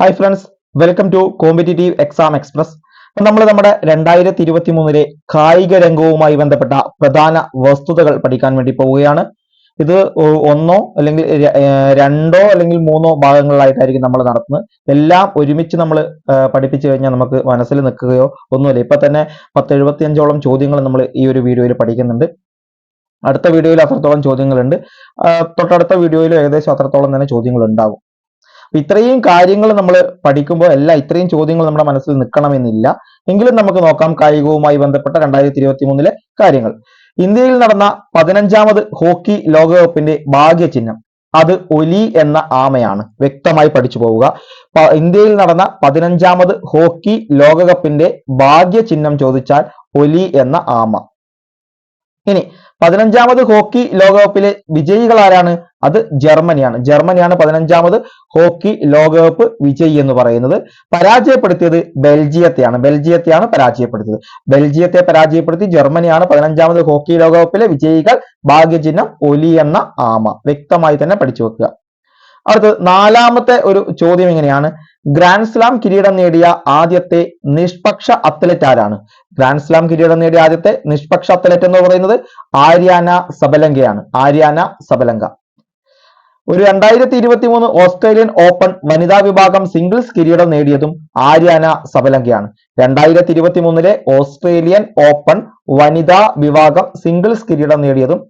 Hi friends welcome to competitive exam express നമ്മൾ നമ്മുടെ രണ്ടായിരത്തി ഇരുപത്തി മൂന്നിലെ കായിക രംഗവുമായി ബന്ധപ്പെട്ട പ്രധാന വസ്തുതകൾ പഠിക്കാൻ വേണ്ടി പോവുകയാണ്. ഇത് ഒന്നോ അല്ലെങ്കിൽ രണ്ടോ അല്ലെങ്കിൽ മൂന്നോ ഭാഗങ്ങളിലായിട്ടായിരിക്കും നമ്മൾ നടത്തുന്നത്. എല്ലാം ഒരുമിച്ച് നമ്മൾ പഠിപ്പിച്ചു കഴിഞ്ഞാൽ നമുക്ക് മനസ്സിൽ നിൽക്കുകയോ ഒന്നുമില്ല. ഇപ്പൊ തന്നെ പത്ത് എഴുപത്തിയഞ്ചോളം ചോദ്യങ്ങൾ നമ്മൾ ഈ ഒരു വീഡിയോയിൽ പഠിക്കുന്നുണ്ട്. അടുത്ത വീഡിയോയിൽ അത്രത്തോളം ചോദ്യങ്ങളുണ്ട്. തൊട്ടടുത്ത വീഡിയോയിൽ ഏകദേശം അത്രത്തോളം തന്നെ ചോദ്യങ്ങൾ ഉണ്ടാകും ഇത്രയും കാര്യങ്ങൾ നമ്മൾ പഠിക്കുമ്പോൾ എല്ലാ ഇത്രയും ചോദ്യങ്ങൾ നമ്മുടെ മനസ്സിൽ നിൽക്കണമെന്നില്ല. എങ്കിലും നമുക്ക് നോക്കാം കായികവുമായി ബന്ധപ്പെട്ട രണ്ടായിരത്തി ഇരുപത്തി മൂന്നിലെ കാര്യങ്ങൾ. ഇന്ത്യയിൽ നടന്ന പതിനഞ്ചാമത് ഹോക്കി ലോകകപ്പിന്റെ ഭാഗ്യചിഹ്നം. അത് ഒലി എന്ന ആമയാണ്. വ്യക്തമായി പഠിച്ചു പോവുക. ഇന്ത്യയിൽ നടന്ന പതിനഞ്ചാമത് ഹോക്കി ലോകകപ്പിന്റെ ഭാഗ്യചിഹ്നം ചോദിച്ചാൽ ഒലി എന്ന ആമ. ഇനി പതിനഞ്ചാമത് ഹോക്കി ലോകകപ്പിലെ വിജയികൾ ആരാണ് അത് ജർമ്മനിയാണ്. ജർമ്മനിയാണ് പതിനഞ്ചാമത് ഹോക്കി ലോകകപ്പ് വിജയി എന്ന് പറയുന്നത്. പരാജയപ്പെടുത്തിയത് ബെൽജിയത്തെയാണ്. ബെൽജിയത്തെയാണ് പരാജയപ്പെടുത്തിയത്. ബെൽജിയത്തെ പരാജയപ്പെടുത്തി ജർമ്മനിയാണ് പതിനഞ്ചാമത് ഹോക്കി ലോകകപ്പിലെ വിജയികൾ. ഭാഗ്യചിഹ്നം ഒലി എന്ന ആമ. വ്യക്തമായി തന്നെ പഠിച്ചു വെക്കുക. അടുത്തത് നാലാമത്തെ ഒരു ചോദ്യം എങ്ങനെയാണ്? ഗ്രാൻഡ് സ്ലാം കിരീടം നേടിയ ആദ്യത്തെ നിഷ്പക്ഷ അത്ലറ്റ് ആരാണ്? ഗ്രാൻഡ് സ്ലാം കിരീടം നേടിയ ആദ്യത്തെ നിഷ്പക്ഷ അത്ലറ്റ് എന്ന് പറയുന്നത് ആര്യാന സബലങ്കയാണ്. Aryna Sabalenka. ഒരു രണ്ടായിരത്തി ഇരുപത്തി മൂന്ന് ഓസ്ട്രേലിയൻ ഓപ്പൺ വനിതാ വിഭാഗം സിംഗിൾസ് കിരീടം നേടിയതും ആര്യാന സബലങ്കയാണ്. രണ്ടായിരത്തി ഇരുപത്തി മൂന്നിലെ ഓസ്ട്രേലിയൻ ഓപ്പൺ വനിതാ വിഭാഗം സിംഗിൾസ് കിരീടം നേടിയതും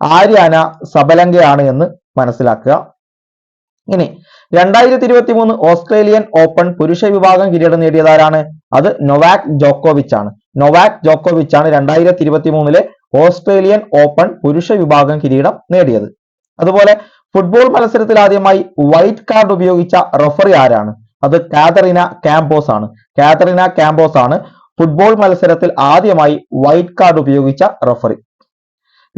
ആര്യാന സബലങ്കയാണ് എന്ന് മനസ്സിലാക്കുക. ഇനി രണ്ടായിരത്തി ഇരുപത്തി മൂന്ന് ഓസ്ട്രേലിയൻ ഓപ്പൺ പുരുഷ വിഭാഗം കിരീടം നേടിയതാരാണ്? അത് നൊവാക് ജോക്കോവിച്ച് ആണ്. നൊവാക് ജോക്കോവിച്ച് ആണ് രണ്ടായിരത്തി ഇരുപത്തി മൂന്നിലെ ഓസ്ട്രേലിയൻ ഓപ്പൺ പുരുഷ വിഭാഗം കിരീടം നേടിയത്. അതുപോലെ ഫുട്ബോൾ മത്സരത്തിൽ ആദ്യമായി വൈറ്റ് കാർഡ് ഉപയോഗിച്ച റഫറി ആരാണ്? അത് കാതറിന കാമ്പോസ് ആണ്. കാതറിന കാമ്പോസ് ആണ് ഫുട്ബോൾ മത്സരത്തിൽ ആദ്യമായി വൈറ്റ് കാർഡ് ഉപയോഗിച്ച റഫറി.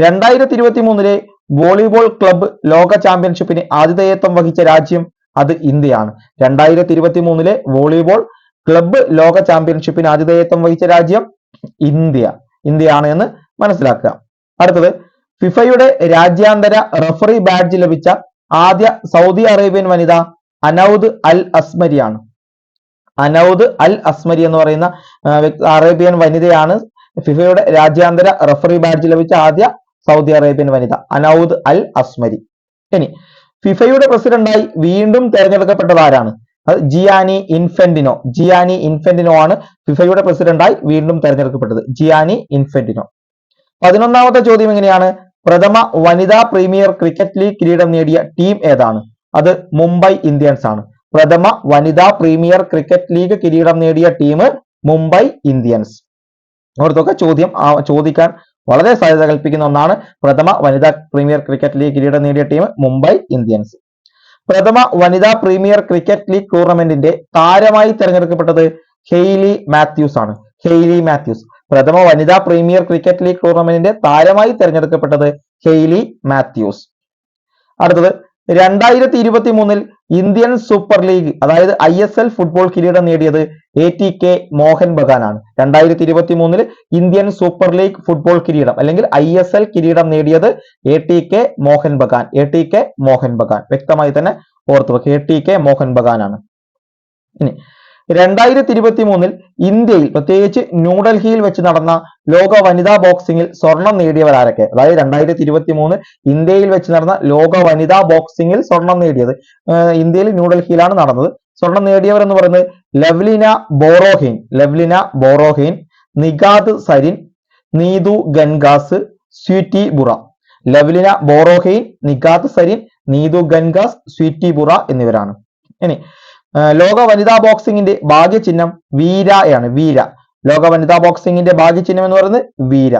രണ്ടായിരത്തി ഇരുപത്തി മൂന്നിലെ വോളിബോൾ ക്ലബ്ബ് ലോക ചാമ്പ്യൻഷിപ്പിന് ആതിഥേയത്വം വഹിച്ച രാജ്യം അത് ഇന്ത്യയാണ്. രണ്ടായിരത്തി ഇരുപത്തി മൂന്നിലെ വോളിബോൾ ക്ലബ്ബ് ലോക ചാമ്പ്യൻഷിപ്പിന് ആതിഥേയത്വം വഹിച്ച രാജ്യം ഇന്ത്യ. ഇന്ത്യയാണ് എന്ന് മനസ്സിലാക്കുക. അടുത്തത് ഫിഫയുടെ രാജ്യാന്തര റഫറി ബാഡ്ജ് ലഭിച്ച ആദ്യ സൗദി അറേബ്യൻ വനിത അനൌദ് അൽ അസ്മരിയാണ്. അനൌദ് അൽ അസ്മരി എന്ന് പറയുന്ന അറേബ്യൻ വനിതയാണ് ഫിഫയുടെ രാജ്യാന്തര റഫറി ബാഡ്ജ് ലഭിച്ച ആദ്യ സൗദി അറേബ്യൻ വനിത അനൌദ് അൽ അസ്മരി. ഇനി ഫിഫയുടെ പ്രസിഡന്റായി വീണ്ടും തെരഞ്ഞെടുക്കപ്പെട്ടത് ആരാണ് അത് ജിയാനി ഇൻഫെന്റിനോ. ജിയാനി ഇൻഫെന്റിനോ ആണ് ഫിഫയുടെ പ്രസിഡന്റായി വീണ്ടും തെരഞ്ഞെടുക്കപ്പെട്ടത്. Gianni Infantino. പതിനൊന്നാമത്തെ ചോദ്യം എങ്ങനെയാണ്? പ്രഥമ വനിതാ പ്രീമിയർ ക്രിക്കറ്റ് ലീഗ് കിരീടം നേടിയ ടീം ഏതാണ്? അത് മുംബൈ ഇന്ത്യൻസ് ആണ്. പ്രഥമ വനിതാ പ്രീമിയർ ക്രിക്കറ്റ് ലീഗ് കിരീടം നേടിയ ടീം മുംബൈ ഇന്ത്യൻസ്. ഓർത്തൊക്കെ ചോദ്യം ചോദിക്കാൻ വളരെ സാധ്യത കൽപ്പിക്കുന്ന ഒന്നാണ് പ്രഥമ വനിതാ പ്രീമിയർ ക്രിക്കറ്റ് ലീഗ് കിരീടം നേടിയ ടീം മുംബൈ ഇന്ത്യൻസ്. പ്രഥമ വനിതാ പ്രീമിയർ ക്രിക്കറ്റ് ലീഗ് ടൂർണമെന്റിന്റെ താരമായി തെരഞ്ഞെടുക്കപ്പെട്ടത് ഹെയ്ലി മാത്യൂസ് ആണ്. Hayley Matthews. പ്രഥമ വനിതാ പ്രീമിയർ ക്രിക്കറ്റ് ലീഗ് ടൂർണമെന്റിന്റെ താരമായി തെരഞ്ഞെടുക്കപ്പെട്ടത് ഹെയ്ലി മാത്യൂസ്. അടുത്തത് രണ്ടായിരത്തി ഇരുപത്തി മൂന്നിൽ ഇന്ത്യൻ സൂപ്പർ ലീഗ് അതായത് ഐ എസ് എൽ ഫുട്ബോൾ കിരീടം നേടിയത് എ ടി കെ മോഹൻ ബഗാനാണ്. രണ്ടായിരത്തി ഇരുപത്തി മൂന്നിൽ ഇന്ത്യൻ സൂപ്പർ ലീഗ് ഫുട്ബോൾ കിരീടം അല്ലെങ്കിൽ ഐ എസ് എൽ കിരീടം നേടിയത് A T K Mohun Bagan A T K Mohun Bagan. വ്യക്തമായി തന്നെ ഓർത്തു വെക്കുക എ ടി കെ മോഹൻ ബഗാനാണ്. ഇനി രണ്ടായിരത്തി ഇരുപത്തി മൂന്നിൽ ഇന്ത്യയിൽ പ്രത്യേകിച്ച് ന്യൂഡൽഹിയിൽ വെച്ച് നടന്ന ലോക വനിതാ ബോക്സിംഗിൽ സ്വർണം നേടിയവരാരൊക്കെ അതായത് രണ്ടായിരത്തി ഇരുപത്തി മൂന്ന് ഇന്ത്യയിൽ വെച്ച് നടന്ന ലോക വനിതാ ബോക്സിംഗിൽ സ്വർണം നേടിയത് ഇന്ത്യയിൽ ന്യൂഡൽഹിയിലാണ് നടന്നത്. സ്വർണം നേടിയവർ എന്ന് പറയുന്നത് ലവ്ലിന ബോറോഹീൻ ലവ്ലിന ബോറോഹീൻ നിഗാദ് സരിൻ നീതു ഗൻഗാസ് സ്വീറ്റി ബുറ. ലവ്ലിന ബോറോഹീൻ നിഗാദ് സരിൻ നീതു ഗൻഗാസ് സ്വീറ്റി ബുറ എന്നിവരാണ്. ഇനി ലോക വനിതാ ബോക്സിംഗിന്റെ ഭാഗ്യചിഹ്നം വീരയാണ് വീര. ലോക വനിതാ ബോക്സിംഗിന്റെ ഭാഗ്യചിഹ്നം എന്ന് പറയുന്നത് വീര.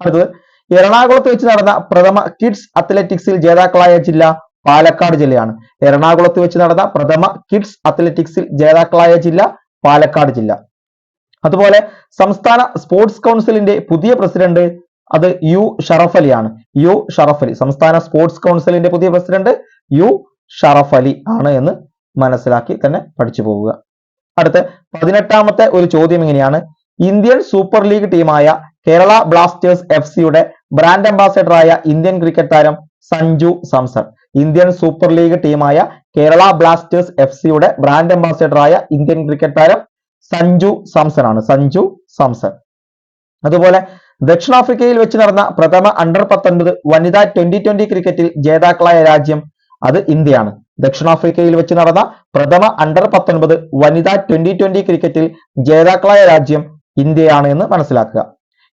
അടുത്തത് എറണാകുളത്ത് വെച്ച് നടന്ന പ്രഥമ കിഡ്സ് അത്ലറ്റിക്സിൽ ജേതാക്കളായ ജില്ല പാലക്കാട് ജില്ലയാണ്. എറണാകുളത്ത് വെച്ച് നടന്ന പ്രഥമ കിഡ്സ് അത്ലറ്റിക്സിൽ ജേതാക്കളായ ജില്ല പാലക്കാട് ജില്ല. അതുപോലെ സംസ്ഥാന സ്പോർട്സ് കൗൺസിലിന്റെ പുതിയ പ്രസിഡന്റ് അത് യു ഷറഫ് അലിയാണ്. യു ഷറഫ് അലി. സംസ്ഥാന സ്പോർട്സ് കൗൺസിലിന്റെ പുതിയ പ്രസിഡന്റ് യു ഷറഫ് അലി ആണ് എന്ന് മനസ്സിലാക്കി തന്നെ പഠിച്ചു പോവുക. അടുത്ത പതിനെട്ടാമത്തെ ഒരു ചോദ്യം എങ്ങനെയാണ് ഇന്ത്യൻ സൂപ്പർ ലീഗ് ടീമായ കേരള ബ്ലാസ്റ്റേഴ്സ് എഫ് സിയുടെ ബ്രാൻഡ് അംബാസഡറായ ഇന്ത്യൻ ക്രിക്കറ്റ് താരം Sanju Samson. Indian Super League ടീമായ കേരള ബ്ലാസ്റ്റേഴ്സ് എഫ് സിയുടെ ബ്രാൻഡ് അംബാസിഡറായ ഇന്ത്യൻ ക്രിക്കറ്റ് താരം സഞ്ജു സാംസൺ ആണ് സഞ്ജു സാംസൺ. അതുപോലെ ദക്ഷിണാഫ്രിക്കയിൽ വെച്ച് നടന്ന പ്രഥമ അണ്ടർ പത്തൊൻപത് വനിതാ ട്വന്റി ട്വന്റി ക്രിക്കറ്റിൽ ജേതാക്കളായ രാജ്യം അത് ഇന്ത്യയാണ്. ദക്ഷിണാഫ്രിക്കയിൽ വെച്ച് നടന്ന പ്രഥമ അണ്ടർ പത്തൊൻപത് വനിതാ ട്വന്റി ട്വന്റി ക്രിക്കറ്റിൽ ജേതാക്കളായ രാജ്യം ഇന്ത്യയാണ് എന്ന് മനസ്സിലാക്കുക.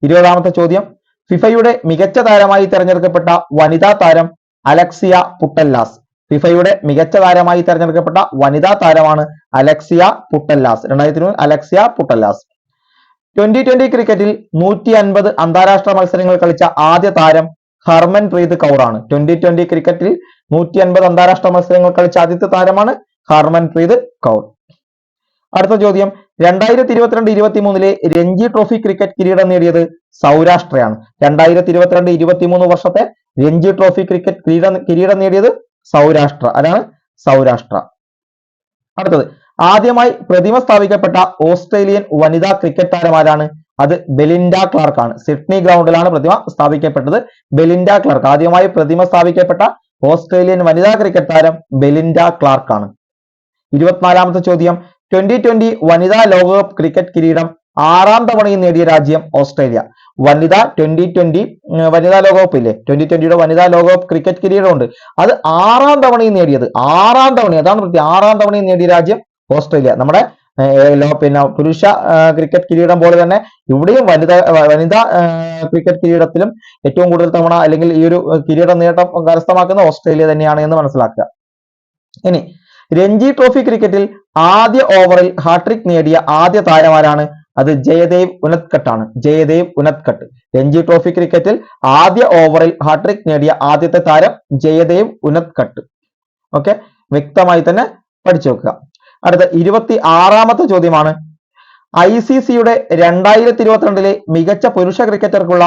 ഇരുപതാമത്തെ ചോദ്യം. ഫിഫയുടെ മികച്ച താരമായി തിരഞ്ഞെടുക്കപ്പെട്ട വനിതാ താരം അലക്സിയ പുട്ടല്ലാസ് ഫിഫയുടെ മികച്ച താരമായി തിരഞ്ഞെടുക്കപ്പെട്ട വനിതാ താരമാണ് അലക്സിയ പുട്ടല്ലാസ് രണ്ടായിരത്തി ഇരുപത് അലക്സിയ പുട്ടല്ലാസ് ട്വന്റി ട്വന്റി ക്രിക്കറ്റിൽ നൂറ്റി അൻപത് അന്താരാഷ്ട്ര മത്സരങ്ങൾ കളിച്ച ആദ്യ താരം ഹർമൻ പ്രീത് കൗറാണ് ട്വന്റി ട്വന്റി ക്രിക്കറ്റിൽ നൂറ്റി അൻപത് അന്താരാഷ്ട്ര മത്സരങ്ങൾ കളിച്ച ആദ്യത്തെ താരമാണ് ഹർമൻ പ്രീത് കൗർ. അടുത്ത ചോദ്യം രണ്ടായിരത്തി ഇരുപത്തിരണ്ട് ഇരുപത്തി മൂന്നിലെ രഞ്ജി ട്രോഫി ക്രിക്കറ്റ് കിരീടം നേടിയത് സൗരാഷ്ട്രയാണ്. രണ്ടായിരത്തി ഇരുപത്തിരണ്ട് ഇരുപത്തി മൂന്ന് വർഷത്തെ രഞ്ജി ട്രോഫി ക്രിക്കറ്റ് കിരീടം കിരീടം നേടിയത് സൗരാഷ്ട്ര. അതാണ് സൗരാഷ്ട്ര. അടുത്തത് ആദ്യമായി പ്രതിമ സ്ഥാപിക്കപ്പെട്ട ഓസ്ട്രേലിയൻ വനിതാ ക്രിക്കറ്റ് താരമാരാണ്? അത് ബെലിൻഡ ക്ലാർക്ക് ആണ് സിഡ്നി ഗ്രൗണ്ടിലാണ് പ്രതിമ സ്ഥാപിക്കപ്പെട്ടത് ബെലിൻഡ ക്ലാർക്ക്. ആദ്യമായി പ്രതിമ സ്ഥാപിക്കപ്പെട്ട ഓസ്ട്രേലിയൻ വനിതാ ക്രിക്കറ്റ് താരം ബെലിൻഡ ക്ലാർക്കാണ്. ഇരുപത്തിനാലാമത്തെ ചോദ്യം ട്വന്റി ട്വന്റി വനിതാ ലോകകപ്പ് ക്രിക്കറ്റ് കിരീടം ആറാം തവണയും നേടിയ രാജ്യം ഓസ്ട്രേലിയ. വനിതാ ട്വന്റി ട്വന്റി വനിതാ ലോകകപ്പ് ഇല്ലേ? ട്വന്റി ട്വന്റിയുടെ വനിതാ ലോകകപ്പ് ക്രിക്കറ്റ് കിരീടമുണ്ട്. അത് ആറാം തവണയും നേടിയത് ആറാം തവണ അതാണ് പ്രത്യേകം ആറാം തവണയും നേടിയ രാജ്യം ഓസ്ട്രേലിയ. നമ്മുടെ പിന്നെ പുരുഷ ക്രിക്കറ്റ് കിരീടം പോലെ തന്നെ ഇവിടെയും വനിതാ വനിതാ ക്രിക്കറ്റ് കിരീടത്തിലും ഏറ്റവും കൂടുതൽ തവണ അല്ലെങ്കിൽ ഈ ഒരു കിരീടം നേട്ടം കരസ്ഥമാക്കുന്ന ഓസ്ട്രേലിയ തന്നെയാണ് എന്ന് മനസ്സിലാക്കുക. ഇനി രഞ്ജി ട്രോഫി ക്രിക്കറ്റിൽ ആദ്യ ഓവറിൽ ഹാട്രിക് നേടിയ ആദ്യ താരമാരാണ് അത് ജയദേവ് ഉനത്കട്ട് ആണ് ജയദേവ് ഉനത്കട്ട്. രഞ്ജി ട്രോഫി ക്രിക്കറ്റിൽ ആദ്യ ഓവറിൽ ഹാട്രിക് നേടിയ ആദ്യത്തെ താരം ജയദേവ് ഉനത്കട്ട്. ഓക്കെ? വ്യക്തമായി തന്നെ പഠിച്ചു വെക്കുക. അടുത്ത ഇരുപത്തി ആറാമത്തെ ചോദ്യമാണ്. ഐ സി സിയുടെ രണ്ടായിരത്തി ഇരുപത്തിരണ്ടിലെ മികച്ച പുരുഷ ക്രിക്കറ്റർക്കുള്ള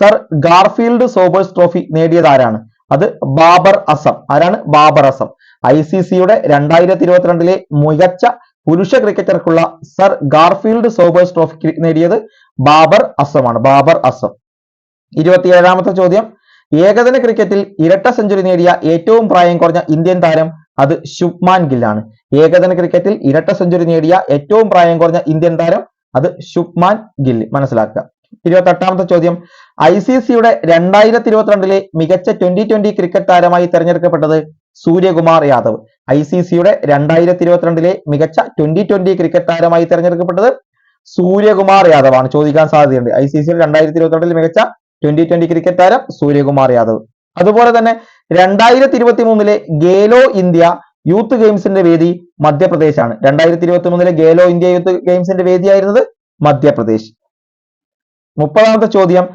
സർ ഗാർഫീൽഡ് സോബേഴ്സ് ട്രോഫി നേടിയതാരാണ് അത് ബാബർ അസം. ആരാണ്? ബാബർ അസം. ഐ സി സിയുടെ രണ്ടായിരത്തി ഇരുപത്തിരണ്ടിലെ മികച്ച പുരുഷ ക്രിക്കറ്റർക്കുള്ള സർ ഗാർഫീൽഡ് സോബേഴ്സ് ട്രോഫി നേടിയത് ബാബർ അസമാണ്. ബാബർ അസം. ഇരുപത്തിയേഴാമത്തെ ചോദ്യം. ഏകദിന ക്രിക്കറ്റിൽ ഇരട്ട സെഞ്ചുറി നേടിയ ഏറ്റവും പ്രായം കുറഞ്ഞ ഇന്ത്യൻ താരം അത് ശുഭ്മാൻ ഗില്ലാണ് ഏകദിന ക്രിക്കറ്റിൽ ഇരട്ട സെഞ്ചുറി നേടിയ ഏറ്റവും പ്രായം കുറഞ്ഞ ഇന്ത്യൻ താരം അത് ശുഭ്മാൻ ഗിൽ. മനസ്സിലാക്കുക. ഇരുപത്തി എട്ടാമത്തെ ചോദ്യം. ഐ സി സിയുടെ രണ്ടായിരത്തി ഇരുപത്തിരണ്ടിലെ മികച്ച ട്വന്റി ട്വന്റി ക്രിക്കറ്റ് താരമായി തെരഞ്ഞെടുക്കപ്പെട്ടത് സൂര്യകുമാർ യാദവ്. ഐ സി സിയുടെ രണ്ടായിരത്തി ഇരുപത്തിരണ്ടിലെ മികച്ച ട്വന്റി ട്വന്റി ക്രിക്കറ്റ് താരമായി തെരഞ്ഞെടുക്കപ്പെട്ടത് സൂര്യകുമാർ യാദവ് ആണ്. ചോദിക്കാൻ സാധ്യതയുണ്ട്. ഐ സി സിയുടെ രണ്ടായിരത്തി ഇരുപത്തിരണ്ടിൽ മികച്ച ട്വന്റി ട്വന്റി ക്രിക്കറ്റ് താരം സൂര്യകുമാർ യാദവ്. അതുപോലെ തന്നെ രണ്ടായിരത്തി ഇരുപത്തി മൂന്നിലെ ഗേലോ ഇന്ത്യ യൂത്ത് ഗെയിംസിന്റെ വേദി മധ്യപ്രദേശാണ്. രണ്ടായിരത്തി ഇരുപത്തി മൂന്നിലെ ഗേലോ ഇന്ത്യ യൂത്ത് ഗെയിംസിന്റെ വേദിയായിരുന്നത് മധ്യപ്രദേശ്. മുപ്പതാമത്തെ ചോദ്യം.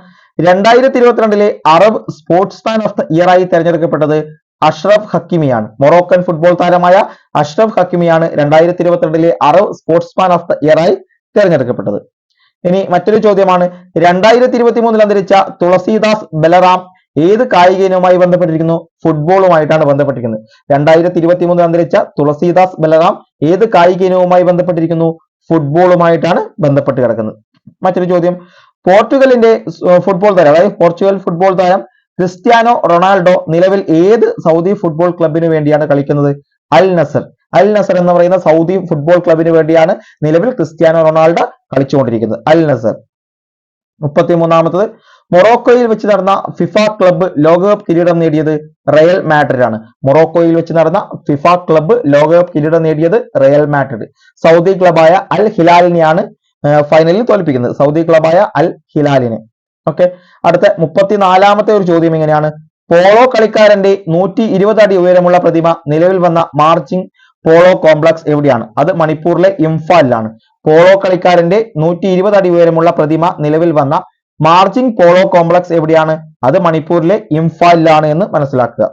രണ്ടായിരത്തി ഇരുപത്തിരണ്ടിലെ Arab sportsman of the year ആയി തെരഞ്ഞെടുക്കപ്പെട്ടത് അഷ്റഫ് ഹക്കിമിയാണ്. മൊറോക്കൻ ഫുട്ബോൾ താരമായ അഷ്റഫ് ഹക്കിമിയാണ് രണ്ടായിരത്തി ഇരുപത്തിരണ്ടിലെ Arab sportsman of the year ആയി തെരഞ്ഞെടുക്കപ്പെട്ടത്. ഇനി മറ്റൊരു ചോദ്യമാണ്. രണ്ടായിരത്തി ഇരുപത്തി മൂന്നിൽ അന്തരിച്ച തുളസീദാസ് ബലറാം ഏത് കായിക ഇനവുമായി ബന്ധപ്പെട്ടിരിക്കുന്നു? ഫുട്ബോളുമായിട്ടാണ് ബന്ധപ്പെട്ടിരിക്കുന്നത്. രണ്ടായിരത്തി ഇരുപത്തി മൂന്നിൽ അന്തരിച്ച തുളസീദാസ് ബലറാം ഏത് കായിക ഇനവുമായി ബന്ധപ്പെട്ടിരിക്കുന്നു? ഫുട്ബോളുമായിട്ടാണ് ബന്ധപ്പെട്ട് കിടക്കുന്നത്. മറ്റൊരു ചോദ്യം. പോർച്ചുഗലിന്റെ ഫുട്ബോൾ താരം അതായത് പോർച്ചുഗൽ ഫുട്ബോൾ താരം ക്രിസ്ത്യാനോ റൊണാൾഡോ നിലവിൽ ഏത് സൗദി ഫുട്ബോൾ ക്ലബിന് വേണ്ടിയാണ് കളിക്കുന്നത്? അൽ നസർ. അൽ നസർ എന്ന് പറയുന്ന സൗദി ഫുട്ബോൾ ക്ലബിന് വേണ്ടിയാണ് നിലവിൽ ക്രിസ്ത്യാനോ റൊണാൾഡോ കളിച്ചുകൊണ്ടിരിക്കുന്നത്. Al Nassr. മുപ്പത്തിമൂന്നാമത്തത് മൊറോക്കോയിൽ വെച്ച് നടന്ന ഫിഫ ക്ലബ്ബ് ലോകകപ്പ് കിരീടം നേടിയത് റയൽ മാഡ്രിഡ് ആണ് മൊറോക്കോയിൽ വെച്ച് നടന്ന ഫിഫ ക്ലബ്ബ് ലോകകപ്പ് കിരീടം നേടിയത് റയൽ മാഡ്രിഡ്. സൗദി ക്ലബായ അൽ ഹിലാലിനെയാണ് ഫൈനലിൽ തോൽപ്പിക്കുന്നത്. സൗദി ക്ലബായ അൽ ഹിലാലിനെ. ഓക്കെ. അടുത്ത മുപ്പത്തിനാലാമത്തെ ഒരു ചോദ്യം എങ്ങനെയാണ് പോളോ കളിക്കാരന്റെ നൂറ്റി ഇരുപത് അടി ഉയരമുള്ള പ്രതിമ നിലവിൽ വന്ന മാർച്ചിങ് പോളോ കോംപ്ലക്സ് എവിടെയാണ്? അത് മണിപ്പൂരിലെ ഇംഫാലിലാണ്. പോളോ കളിക്കാരന്റെ നൂറ്റി ഇരുപത് അടി ഉയരമുള്ള പ്രതിമ നിലവിൽ വന്ന മാർച്ചിങ് പോളോ കോംപ്ലക്സ് എവിടെയാണ്? അത് മണിപ്പൂരിലെ ഇംഫാലിലാണ് എന്ന് മനസ്സിലാക്കുക.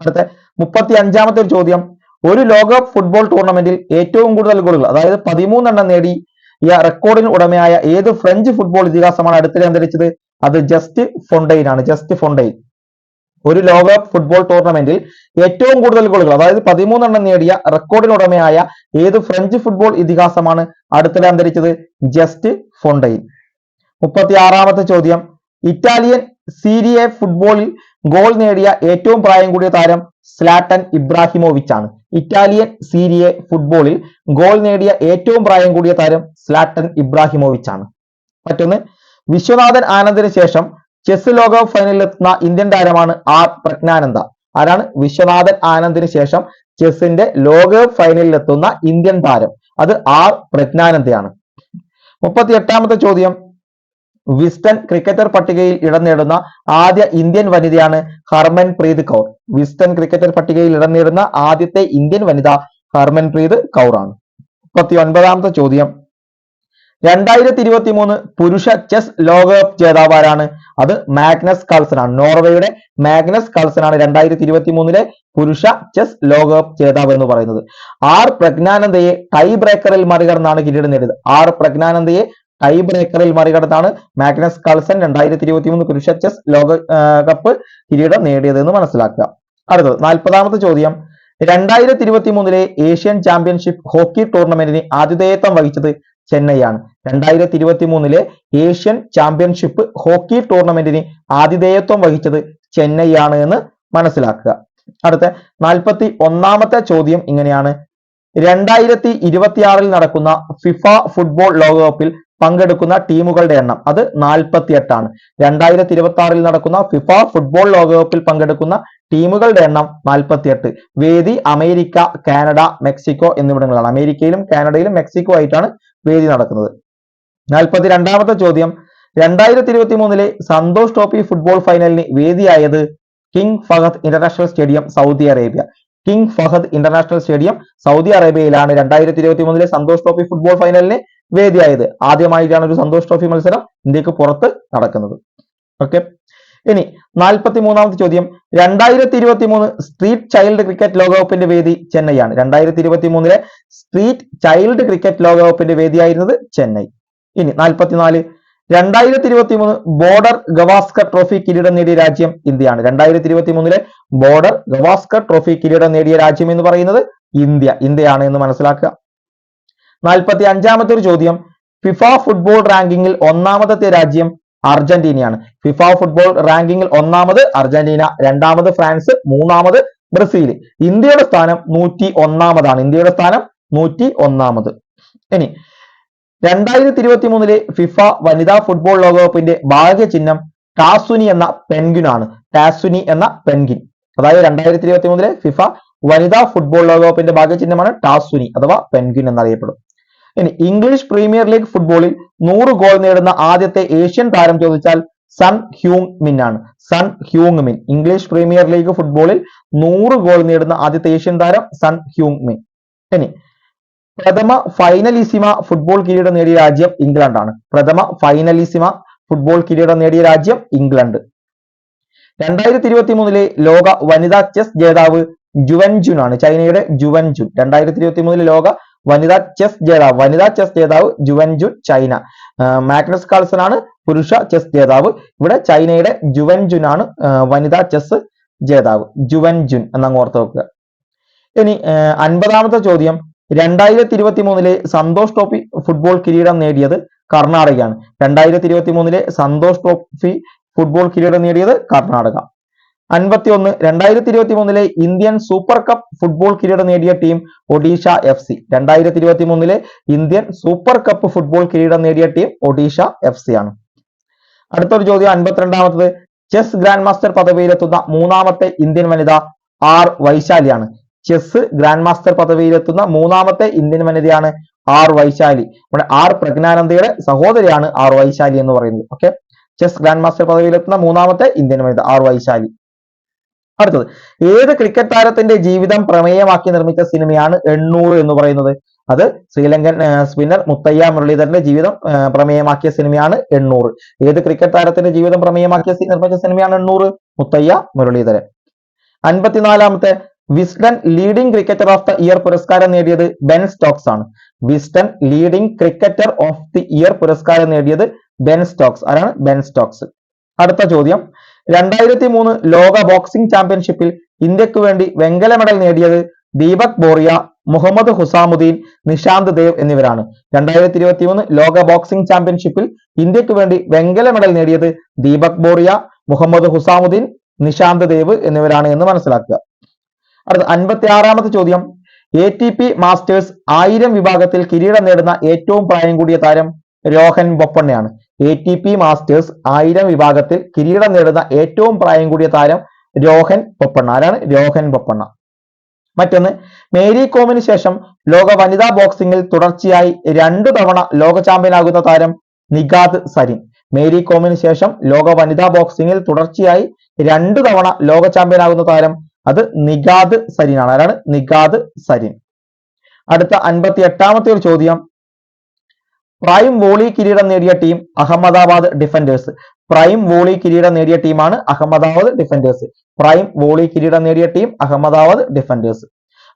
അടുത്ത മുപ്പത്തി അഞ്ചാമത്തെ ഒരു ചോദ്യം. ഒരു ലോകകപ്പ് ഫുട്ബോൾ ടൂർണമെന്റിൽ ഏറ്റവും കൂടുതൽ ഗോളുകൾ അതായത് പതിമൂന്നെണ്ണം നേടി ഈ റെക്കോർഡിന് ഉടമയായ ഏത് ഫ്രഞ്ച് ഫുട്ബോൾ ഇതിഹാസമാണ് അടുത്തിടെ അന്തരിച്ചത് അത് ജസ്റ്റ് ഫൊണ്ടൈൻ ആണ് ജസ്റ്റ് ഫൊണ്ടൈൻ ഒരു ലോകകപ്പ് ഫുട്ബോൾ ടൂർണമെന്റിൽ ഏറ്റവും കൂടുതൽ ഗോളുകൾ അതായത് പതിമൂന്നെണ്ണം നേടിയ റെക്കോർഡിന് ഉടമയായ ഏത് ഫ്രഞ്ച് ഫുട്ബോൾ ഇതിഹാസമാണ് അടുത്തിടെ അന്തരിച്ചത് ജസ്റ്റ് ഫൊണ്ടൈൻ മുപ്പത്തി ആറാമത്തെ ചോദ്യം. ഇറ്റാലിയൻ സീരിയ ഫുട്ബോളിൽ ഗോൾ നേടിയ ഏറ്റവും പ്രായം കൂടിയ താരം സ്ലാട്ടൻ ഇബ്രാഹിമോവിച്ച് ആണ്. ഇറ്റാലിയൻ സീരിയ ഫുട്ബോളിൽ ഗോൾ നേടിയ ഏറ്റവും പ്രായം കൂടിയ താരം സ്ലാട്ടൻ ഇബ്രാഹിമോവിച്ച് ആണ്. മറ്റൊന്ന് വിശ്വനാഥൻ ആനന്ദിന് ശേഷം ചെസ് ലോകകപ്പ് ഫൈനലിൽ എത്തുന്ന ഇന്ത്യൻ താരമാണ് ആർ പ്രജ്ഞാനന്ദ. ആരാണ്? വിശ്വനാഥൻ ആനന്ദിന് ശേഷം ചെസ്സിന്റെ ലോകകപ്പ് ഫൈനലിൽ എത്തുന്ന ഇന്ത്യൻ താരം. അത് ആർ പ്രജ്ഞാനന്ദയാണ്. മുപ്പത്തി എട്ടാമത്തെ ചോദ്യം വിസ്റ്റൺ ക്രിക്കറ്റർ പട്ടികയിൽ ഇടം നേടുന്ന ആദ്യ ഇന്ത്യൻ വനിതയാണ് Harmanpreet Kaur. Wisden cricketer പട്ടികയിൽ ഇടം നേടുന്ന ആദ്യത്തെ ഇന്ത്യൻ വനിത ഹർമൻ പ്രീത് കൗറാണ്. മുപ്പത്തി ഒൻപതാമത്തെ ചോദ്യം. രണ്ടായിരത്തി ഇരുപത്തി മൂന്ന് പുരുഷ ചെസ് ലോകകപ്പ് ജേതാവ് ആരാണ് അത് മാഗ്നസ് കാൾസൺ ആണ് നോർവേയുടെ മാഗ്നസ് കാൾസൺ ആണ് രണ്ടായിരത്തി ഇരുപത്തി മൂന്നിലെ പുരുഷ ചെസ് ലോകകപ്പ് ജേതാവ് എന്ന് പറയുന്നത്. ആർ പ്രജ്ഞാനന്ദയെ ടൈ ബ്രേക്കറിൽ മറികടന്നാണ് കിരീടം നേടിയത്. ആർ പ്രജ്ഞാനന്ദയെ ടൈ ബ്രേക്കറിൽ മറികടന്നാണ് മാഗ്നസ് കാൾസൺ രണ്ടായിരത്തി ഇരുപത്തി മൂന്ന് പുരുഷ ചെസ് ലോക കപ്പ് കിരീടം നേടിയതെന്ന് മനസ്സിലാക്കുക. അടുത്തത് നാൽപ്പതാമത്തെ ചോദ്യം. രണ്ടായിരത്തി ഇരുപത്തി മൂന്നിലെ ഏഷ്യൻ ചാമ്പ്യൻഷിപ്പ് ഹോക്കി ടൂർണമെന്റിന് ആതിഥേയത്വം വഹിച്ചത് ചെന്നൈയാണ്. രണ്ടായിരത്തി ഇരുപത്തി മൂന്നിലെ ഏഷ്യൻ ചാമ്പ്യൻഷിപ്പ് ഹോക്കി ടൂർണമെന്റിന് ആതിഥേയത്വം വഹിച്ചത് ചെന്നൈയാണ് എന്ന് മനസ്സിലാക്കുക. അടുത്ത നാൽപ്പത്തി ഒന്നാമത്തെ ചോദ്യം ഇങ്ങനെയാണ്. രണ്ടായിരത്തി ഇരുപത്തിയാറിൽ നടക്കുന്ന ഫിഫ ഫുട്ബോൾ ലോകകപ്പിൽ പങ്കെടുക്കുന്ന ടീമുകളുടെ എണ്ണം അത് നാൽപ്പത്തി എട്ടാണ് രണ്ടായിരത്തി ഇരുപത്തി ആറിൽ നടക്കുന്ന ഫിഫ ഫുട്ബോൾ ലോകകപ്പിൽ പങ്കെടുക്കുന്ന ടീമുകളുടെ എണ്ണം നാൽപ്പത്തി എട്ട് വേദി അമേരിക്ക കാനഡ മെക്സിക്കോ എന്നിവിടങ്ങളാണ് അമേരിക്കയിലും കാനഡയിലും മെക്സിക്കോ ആയിട്ടാണ് വേദി നടക്കുന്നത്. നാൽപ്പത്തി രണ്ടാമത്തെ ചോദ്യം. രണ്ടായിരത്തി ഇരുപത്തി മൂന്നിലെ സന്തോഷ് ട്രോഫി ഫുട്ബോൾ ഫൈനലിന് വേദിയായത് King Fahd International Stadium Saudi Arabia. King Fahd International Stadium Saudi അറേബ്യയിലാണ് രണ്ടായിരത്തി ഇരുപത്തി മൂന്നിലെ സന്തോഷ് ട്രോഫി ഫുട്ബോൾ ഫൈനലിന് വേദിയായത്. ആദ്യമായിട്ടാണ് ഒരു സന്തോഷ് ട്രോഫി മത്സരം ഇന്ത്യയ്ക്ക് പുറത്ത് നടക്കുന്നത്. ഓക്കെ ഇനി നാൽപ്പത്തി മൂന്നാമത്തെ ചോദ്യം. രണ്ടായിരത്തി ഇരുപത്തി മൂന്ന് സ്ട്രീറ്റ് ചൈൽഡ് ക്രിക്കറ്റ് ലോകകപ്പിന്റെ വേദി ചെന്നൈയാണ്. രണ്ടായിരത്തി ഇരുപത്തി മൂന്നിലെ സ്ട്രീറ്റ് ചൈൽഡ് ക്രിക്കറ്റ് ലോകകപ്പിന്റെ വേദിയായിരുന്നത് ചെന്നൈ. ഇനി നാൽപ്പത്തിനാല്. രണ്ടായിരത്തി ഇരുപത്തി മൂന്ന് ബോർഡർ ഗവാസ്കർ ട്രോഫി കിരീടം നേടിയ രാജ്യം ഇന്ത്യയാണ്. രണ്ടായിരത്തി ഇരുപത്തി മൂന്നിലെ ബോർഡർ ഗവാസ്കർ ട്രോഫി കിരീടം നേടിയ രാജ്യം എന്ന് പറയുന്നത് ഇന്ത്യ. ഇന്ത്യയാണ് എന്ന് മനസ്സിലാക്കുക. നാൽപ്പത്തി അഞ്ചാമത്തെ ഒരു ചോദ്യം. ഫിഫ ഫുട്ബോൾ റാങ്കിങ്ങിൽ ഒന്നാമത്തെ രാജ്യം അർജന്റീനയാണ്. ഫിഫ ഫുട്ബോൾ റാങ്കിങ്ങിൽ ഒന്നാമത് അർജന്റീന രണ്ടാമത് ഫ്രാൻസ് മൂന്നാമത് ബ്രസീൽ ഇന്ത്യയുടെ സ്ഥാനം നൂറ്റി ഒന്നാമതാണ് ഇന്ത്യയുടെ സ്ഥാനം നൂറ്റി ഒന്നാമത് ഇനി രണ്ടായിരത്തി ഇരുപത്തി മൂന്നിലെ ഫിഫ വനിതാ ഫുട്ബോൾ ലോകകപ്പിന്റെ ഭാഗ്യചിഹ്നം ടാസുനി എന്ന പെൻഗിനാണ് ടാസുനി എന്ന പെൻഗിൻ അതായത് രണ്ടായിരത്തി ഇരുപത്തി മൂന്നിലെ ഫിഫ വനിതാ ഫുട്ബോൾ ലോകകപ്പിന്റെ ഭാഗ്യചിഹ്നമാണ് ടാസുനി അഥവാ പെൻഗിൻ എന്നറിയപ്പെടും. ഇനി ഇംഗ്ലീഷ് പ്രീമിയർ ലീഗ് ഫുട്ബോളിൽ നൂറ് ഗോൾ നേടുന്ന ആദ്യത്തെ ഏഷ്യൻ താരം ചോദിച്ചാൽ സൺ ഹ്യൂങ് മിൻ ആണ്. Son Heung Min English Premier League ഫുട്ബോളിൽ നൂറ് ഗോൾ നേടുന്ന ആദ്യത്തെ ഏഷ്യൻ താരം സൺ ഹ്യൂങ് മിൻ ഇനി പ്രഥമ ഫൈനലിസിമ ഫുട്ബോൾ കിരീടം നേടിയ രാജ്യം ഇംഗ്ലണ്ടാണ് പ്രഥമ ഫൈനലിസിമ ഫുട്ബോൾ കിരീടം നേടിയ രാജ്യം ഇംഗ്ലണ്ട്. രണ്ടായിരത്തി ഇരുപത്തി മൂന്നിലെ ലോക വനിതാ ചെസ് ജേതാവ് ജുവൻജുൻ ആണ് ചൈനയുടെ ജുവൻജുൻ രണ്ടായിരത്തി ഇരുപത്തി മൂന്നിലെ ലോക വനിതാ ചെസ് ജേതാവ്. വനിതാ ചെസ് ജേതാവ് ജുവൻജു ചൈന. മാഗ്നസ് കാൾസൺ ആണ് പുരുഷ ചെസ് ജേതാവ്. ഇവിടെ ചൈനയുടെ ജുവൻജുൻ ആണ് വനിതാ ചെസ് ജേതാവ്. ജുവൻജുൻ എന്നങ്ങ് ഓർത്ത് വെക്കുക. ഇനി അൻപതാമത്തെ ചോദ്യം. രണ്ടായിരത്തി ഇരുപത്തി മൂന്നിലെ സന്തോഷ് ട്രോഫി ഫുട്ബോൾ കിരീടം നേടിയത് കർണാടകയാണ്. രണ്ടായിരത്തി ഇരുപത്തി മൂന്നിലെ സന്തോഷ് ട്രോഫി ഫുട്ബോൾ കിരീടം നേടിയത് കർണാടക. അൻപത്തി ഒന്ന് രണ്ടായിരത്തി ഇരുപത്തി മൂന്നിലെ ഇന്ത്യൻ സൂപ്പർ കപ്പ് ഫുട്ബോൾ കിരീടം നേടിയ ടീം ഒഡീഷ എഫ് സി. രണ്ടായിരത്തി ഇരുപത്തി മൂന്നിലെ ഇന്ത്യൻ സൂപ്പർ കപ്പ് ഫുട്ബോൾ കിരീടം നേടിയ ടീം ഒഡീഷ എഫ് സി ആണ്. അടുത്തൊരു ചോദ്യം അൻപത്തിരണ്ടാമത്തത്. ചെസ് ഗ്രാൻഡ് മാസ്റ്റർ പദവിയിലെത്തുന്ന മൂന്നാമത്തെ ഇന്ത്യൻ വനിത ആർ വൈശാലിയാണ്. ചെസ് ഗ്രാൻഡ് മാസ്റ്റർ പദവിയിലെത്തുന്ന മൂന്നാമത്തെ ഇന്ത്യൻ വനിതയാണ് ആർ വൈശാലി. നമ്മുടെ ആർ പ്രജ്ഞാനന്ദയുടെ സഹോദരിയാണ് ആർ വൈശാലി എന്ന് പറയുന്നത്. ഓക്കെ? ചെസ് ഗ്രാൻഡ് മാസ്റ്റർ പദവിയിലെത്തുന്ന മൂന്നാമത്തെ ഇന്ത്യൻ വനിത ആർ വൈശാലി. അടുത്തത് ഏത് ക്രിക്കറ്റ് താരത്തിന്റെ ജീവിതം പ്രമേയമാക്കി നിർമ്മിച്ച സിനിമയാണ് എണ്ണൂറ് എന്ന് പറയുന്നത്? അത് ശ്രീലങ്കൻ സ്പിന്നർ മുത്തയ്യ മുരളീധരന്റെ ജീവിതം പ്രമേയമാക്കിയ സിനിമയാണ് എണ്ണൂറ്. ഏത് ക്രിക്കറ്റ് താരത്തിന്റെ ജീവിതം പ്രമേയമാക്കിയ നിർമ്മിച്ച സിനിമയാണ് എണ്ണൂറ്? Muttiah Muralitharan. അൻപത്തിനാലാമത്തെ Wisden leading cricketer of the year പുരസ്കാരം നേടിയത് ബെൻ സ്റ്റോക്സ് ആണ്. Wisden leading cricketer of the year പുരസ്കാരം നേടിയത് ബെൻ സ്റ്റോക്സ്. ആരാണ്? Ben Stokes. അടുത്ത ചോദ്യം രണ്ടായിരത്തി മൂന്ന് ലോക ബോക്സിംഗ് ചാമ്പ്യൻഷിപ്പിൽ ഇന്ത്യയ്ക്ക് വേണ്ടി വെങ്കല മെഡൽ നേടിയത് ദീപക് ബോറിയ മുഹമ്മദ് ഹുസാമുദ്ദീൻ നിഷാന്ത് ദേവ് എന്നിവരാണ്. രണ്ടായിരത്തി ഇരുപത്തി മൂന്ന് ലോക ബോക്സിംഗ് ചാമ്പ്യൻഷിപ്പിൽ ഇന്ത്യയ്ക്ക് വേണ്ടി വെങ്കല മെഡൽ നേടിയത് ദീപക് ബോറിയ മുഹമ്മദ് ഹുസാമുദ്ദീൻ നിഷാന്ത് ദേവ് എന്നിവരാണ് എന്ന് മനസ്സിലാക്കുക. അടുത്ത അൻപത്തി ആറാമത്തെ ചോദ്യം. എ ടി പി മാസ്റ്റേഴ്സ് ആയിരം വിഭാഗത്തിൽ കിരീടം നേടുന്ന ഏറ്റവും പ്രായം കൂടിയ താരം രോഹൻ ബൊപ്പണ്ണയാണ്. എ ടി പി മാസ്റ്റേഴ്സ് ആയിരം വിഭാഗത്തിൽ കിരീടം നേടുന്ന ഏറ്റവും പ്രായം കൂടിയ താരം രോഹൻ ബൊപ്പണ്ണ ആരാണ് രോഹൻ ബൊപ്പണ്ണ മറ്റൊന്ന് മേരി കോമിന് ശേഷം ലോക വനിതാ ബോക്സിംഗിൽ തുടർച്ചയായി രണ്ടു തവണ ലോക ചാമ്പ്യൻ ആകുന്ന താരം നിഗാദ് സരിൻ. മേരി കോമിന് ശേഷം ലോക വനിതാ ബോക്സിംഗിൽ തുടർച്ചയായി രണ്ടു തവണ ലോക ചാമ്പ്യൻ ആകുന്ന താരം അത് നിഗാദ് സരിനാണ്. ആരാണ്? നിഗാദ് സരിൻ. അടുത്ത അൻപത്തി എട്ടാമത്തെ ഒരു ചോദ്യം. പ്രൈം വോളി കിരീടം നേടിയ team Ahmedabad Defenders Prime Volley കിരീടം നേടിയ ടീമാണ് അഹമ്മദാബാദ് ഡിഫൻഡേഴ്സ് പ്രൈം വോളി കിരീടം നേടിയ ടീം അഹമ്മദാബാദ് ഡിഫൻഡേഴ്സ്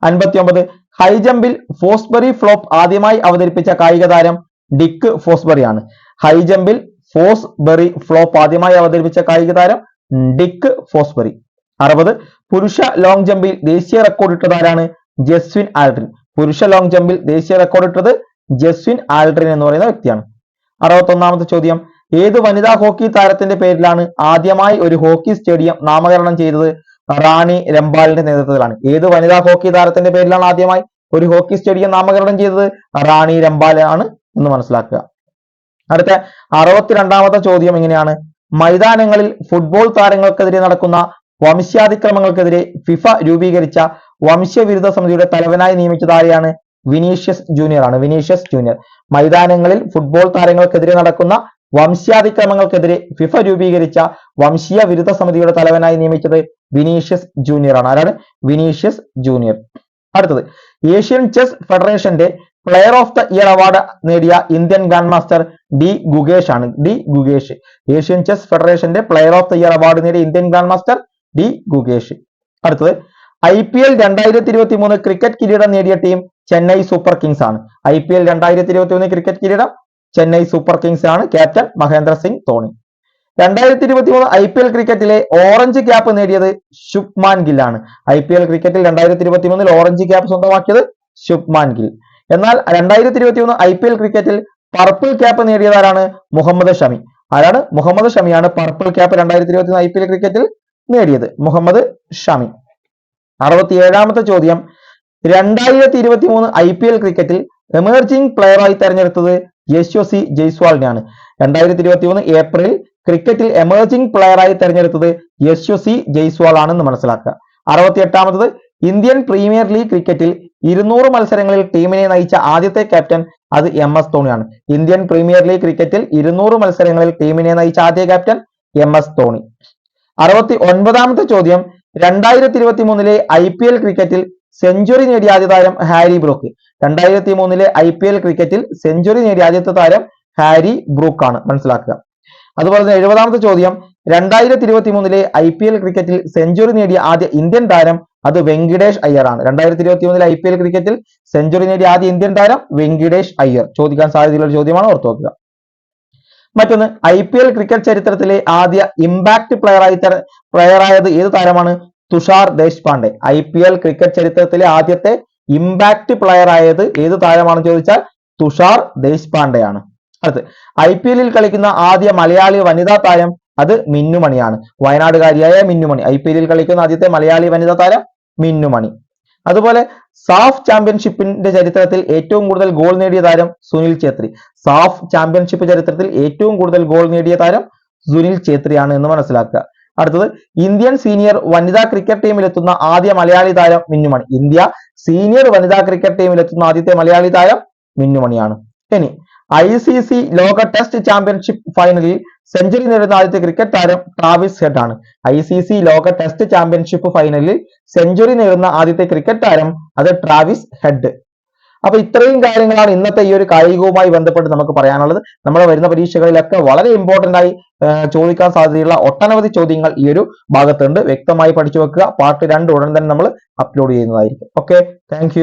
അൻപത്തി ഒമ്പത് ഹൈജമ്പിൽ ഫോസ്ബറി ഫ്ലോപ്പ് ആദ്യമായി അവതരിപ്പിച്ച കായിക താരം ഡിക്ക് ഫോസ്ബറി ആണ്. ഹൈജമ്പിൽ ഫോസ്ബറി ഫ്ലോപ്പ് ആദ്യമായി അവതരിപ്പിച്ച കായിക താരം ഡിക്ക് ഫോസ്ബറി അറുപത് പുരുഷ ലോങ് ജമ്പിൽ ദേശീയ റെക്കോർഡ് ഇട്ടതാരാണ് ജസ്വിൻ ആൽഡ്രിൻ പുരുഷ ലോങ് ജമ്പിൽ ദേശീയ റെക്കോർഡ് ഇട്ടത് ജസ്വിൻ ആൽഡ്രിൻ എന്ന് പറയുന്ന വ്യക്തിയാണ്. അറുപത്തൊന്നാമത്തെ ചോദ്യം ഏത് വനിതാ ഹോക്കി താരത്തിന്റെ പേരിലാണ് ആദ്യമായി ഒരു ഹോക്കി സ്റ്റേഡിയം നാമകരണം ചെയ്തത്? റാണി രംബാലിന്റെ നേതൃത്വത്തിലാണ്. ഏത് വനിതാ ഹോക്കി താരത്തിന്റെ പേരിലാണ് ആദ്യമായി ഒരു ഹോക്കി സ്റ്റേഡിയം നാമകരണം ചെയ്തത്? റാണി രംബാലാണ് എന്ന് മനസ്സിലാക്കുക. അടുത്ത അറുപത്തിരണ്ടാമത്തെ ചോദ്യം എങ്ങനെയാണ് മൈതാനങ്ങളിൽ ഫുട്ബോൾ താരങ്ങൾക്കെതിരെ നടക്കുന്ന വംശ്യാതിക്രമങ്ങൾക്കെതിരെ ഫിഫ രൂപീകരിച്ച വംശവിരുദ്ധ സമിതിയുടെ തലവനായി നിയമിച്ചത് ആരെയാണ്? വിനീഷ്യസ് ജൂനിയർ ആണ്. Vinicius Junior. മൈതാനങ്ങളിൽ ഫുട്ബോൾ താരങ്ങൾക്കെതിരെ നടക്കുന്ന വംശാതിക്രമങ്ങൾക്കെതിരെ ഫിഫ രൂപീകരിച്ച വംശീയ വിരുദ്ധ സമിതിയുടെ തലവനായി നിയമിച്ചത് വിനീഷ്യസ് ജൂനിയർ ആണ്. ആരാണ്? Vinicius Junior. അടുത്തത്. ഏഷ്യൻ ചെസ് ഫെഡറേഷന്റെ player of the year award നേടിയ Indian grand master D Gukesh ആണ്. ഡി ഗുഗേഷ് ഏഷ്യൻ ചെസ് ഫെഡറേഷന്റെ player of the year award നേടിയ Indian grand master D Gukesh അടുത്തത്. ഐ പി എൽ രണ്ടായിരത്തി ഇരുപത്തി മൂന്ന് ക്രിക്കറ്റ് കിരീടം നേടിയ ടീം ചെന്നൈ സൂപ്പർ കിങ്സ് ആണ്. ഐ പി എൽ രണ്ടായിരത്തി ഇരുപത്തി മൂന്ന് ക്രിക്കറ്റ് കിരീടം ചെന്നൈ സൂപ്പർ കിങ്സ് ആണ് ക്യാപ്റ്റൻ മഹേന്ദ്ര സിംഗ് ധോണി. രണ്ടായിരത്തി ഇരുപത്തി മൂന്ന് ഐ പി എൽ ക്രിക്കറ്റിലെ ഓറഞ്ച് ക്യാപ്പ് നേടിയത് ശുഭ്മാൻ ഗിൽ ആണ്. ഐ പി എൽ ക്രിക്കറ്റിൽ രണ്ടായിരത്തി ഇരുപത്തി മൂന്നിൽ ഓറഞ്ച് ക്യാപ്പ് സ്വന്തമാക്കിയത് ശുഭ്മാൻ ഗിൽ. എന്നാൽ രണ്ടായിരത്തി ഇരുപത്തി മൂന്ന് ഐ പി എൽ ക്രിക്കറ്റിൽ പർപ്പിൾ ക്യാപ്പ് നേടിയതാരാണ് മുഹമ്മദ് ഷമി. ആരാണ് മുഹമ്മദ് ഷമിയാണ് പർപ്പിൾ ക്യാപ്പ് രണ്ടായിരത്തി ഇരുപത്തി മൂന്ന് ഐ പി എൽ ക്രിക്കറ്റിൽ നേടിയത്? മുഹമ്മദ് ഷമി. അറുപത്തി ഏഴാമത്തെ ചോദ്യം. രണ്ടായിരത്തി ഇരുപത്തി മൂന്ന് ഐ പി എൽ ക്രിക്കറ്റിൽ എമേർജിംഗ് പ്ലെയറായി തെരഞ്ഞെടുത്തത് യശ്വസി ജയ്സ്വാളിനെയാണ്. രണ്ടായിരത്തി ഇരുപത്തി മൂന്ന് ഏപ്രിൽ ക്രിക്കറ്റിൽ എമേർജിംഗ് പ്ലെയറായി തെരഞ്ഞെടുത്തത് യശ്വസി ജയ്സ്വാൾ ആണെന്ന് മനസ്സിലാക്കുക. അറുപത്തി എട്ടാമത്തത് ഇന്ത്യൻ പ്രീമിയർ ലീഗ് ക്രിക്കറ്റിൽ ഇരുന്നൂറ് മത്സരങ്ങളിൽ ടീമിനെ നയിച്ച ആദ്യത്തെ ക്യാപ്റ്റൻ അത് എം എസ് ധോണിയാണ്. ഇന്ത്യൻ പ്രീമിയർ ലീഗ് ക്രിക്കറ്റിൽ ഇരുന്നൂറ് മത്സരങ്ങളിൽ ടീമിനെ നയിച്ച ആദ്യ ക്യാപ്റ്റൻ എം എസ് ധോണി. അറുപത്തി ഒൻപതാമത്തെ ചോദ്യം രണ്ടായിരത്തി ഇരുപത്തി മൂന്നിലെ ഐ പി എൽ ക്രിക്കറ്റിൽ സെഞ്ചുറി നേടിയ ആദ്യ താരം ഹാരി ബ്രൂക്ക്. രണ്ടായിരത്തി മൂന്നിലെ ഐ പി എൽ ക്രിക്കറ്റിൽ സെഞ്ചുറി നേടിയ ആദ്യത്തെ താരം ഹാരി ബ്രൂക്ക് ആണ് മനസ്സിലാക്കുക. അതുപോലെ തന്നെ എഴുപതാമത്തെ ചോദ്യം. രണ്ടായിരത്തി ഇരുപത്തി മൂന്നിലെ ഐ പി എൽ ക്രിക്കറ്റിൽ സെഞ്ചുറി നേടിയ ആദ്യ ഇന്ത്യൻ താരം അത് വെങ്കിടേഷ് അയ്യർ ആണ് രണ്ടായിരത്തി ഇരുപത്തി മൂന്നിലെ ഐ പി എൽ ക്രിക്കറ്റിൽ സെഞ്ചുറി നേടിയ ആദ്യ ഇന്ത്യൻ താരം വെങ്കിടേഷ് അയ്യർ. ചോദിക്കാൻ സാധ്യതയുള്ള ചോദ്യമാണ് ഓർത്തു വെക്കുക മറ്റൊന്ന് ഐ പി എൽ ക്രിക്കറ്റ് ചരിത്രത്തിലെ ആദ്യ ഇമ്പാക്ട് പ്ലെയറായി പ്ലെയർ ആയത് ഏത് താരമാണ്? Tushar Deshpande. I P L cricket ചരിത്രത്തിലെ ആദ്യത്തെ ഇമ്പാക്ട് പ്ലെയർ ആയത് ഏത് താരമാണെന്ന് ചോദിച്ചാൽ തുഷാർ ദേശ്പാണ്ഡെയാണ്. അടുത്ത് ഐ പി എല്ലിൽ കളിക്കുന്ന ആദ്യ മലയാളി വനിതാ താരം അത് മിന്നുമണിയാണ്. വയനാടുകാരിയായ മിന്നുമണി. ഐ പി എല്ലിൽ കളിക്കുന്ന ആദ്യത്തെ മലയാളി വനിതാ താരം മിന്നുമണി. അതുപോലെ സാഫ് ചാമ്പ്യൻഷിപ്പിന്റെ ചരിത്രത്തിൽ ഏറ്റവും കൂടുതൽ ഗോൾ നേടിയ താരം സുനിൽ ഛേത്രി. സാഫ് ചാമ്പ്യൻഷിപ്പ് ചരിത്രത്തിൽ ഏറ്റവും കൂടുതൽ ഗോൾ നേടിയ താരം സുനിൽ ഛേത്രിയാണ് എന്ന് മനസ്സിലാക്കുക. അടുത്തത് ഇന്ത്യൻ സീനിയർ വനിതാ ക്രിക്കറ്റ് ടീമിലെത്തുന്ന ആദ്യ മലയാളി താരം മിന്നുമണി. ഇന്ത്യ സീനിയർ വനിതാ ക്രിക്കറ്റ് ടീമിലെത്തുന്ന ആദ്യത്തെ മലയാളി താരം മിന്നുമണിയാണ്. ഇനി ഐ സി സി ലോക ടെസ്റ്റ് ചാമ്പ്യൻഷിപ്പ് ഫൈനലിൽ സെഞ്ചുറി നേടുന്ന ആദ്യത്തെ ക്രിക്കറ്റ് താരം ട്രാവിസ് ഹെഡ് ആണ്. ഐ സി സി ലോക ടെസ്റ്റ് ചാമ്പ്യൻഷിപ്പ് ഫൈനലിൽ സെഞ്ചുറി നേടുന്ന ആദ്യത്തെ ക്രിക്കറ്റ് താരം അത് ട്രാവിസ് ഹെഡ്. അപ്പൊ ഇത്രയും കാര്യങ്ങളാണ് ഇന്നത്തെ ഈ ഒരു കായികവുമായി ബന്ധപ്പെട്ട് നമുക്ക് പറയാനുള്ളത്. നമ്മുടെ വരുന്ന പരീക്ഷകളിലൊക്കെ വളരെ ഇമ്പോർട്ടന്റ് ആയി ചോദിക്കാൻ സാധ്യതയുള്ള ഒട്ടനവധി ചോദ്യങ്ങൾ ഈ ഒരു ഭാഗത്തുണ്ട്. വ്യക്തമായി പഠിച്ചു വെക്കുക. പാർട്ട് രണ്ട് ഉടൻ തന്നെ നമ്മൾ അപ്ലോഡ് ചെയ്യുന്നതായിരിക്കും. Okay thank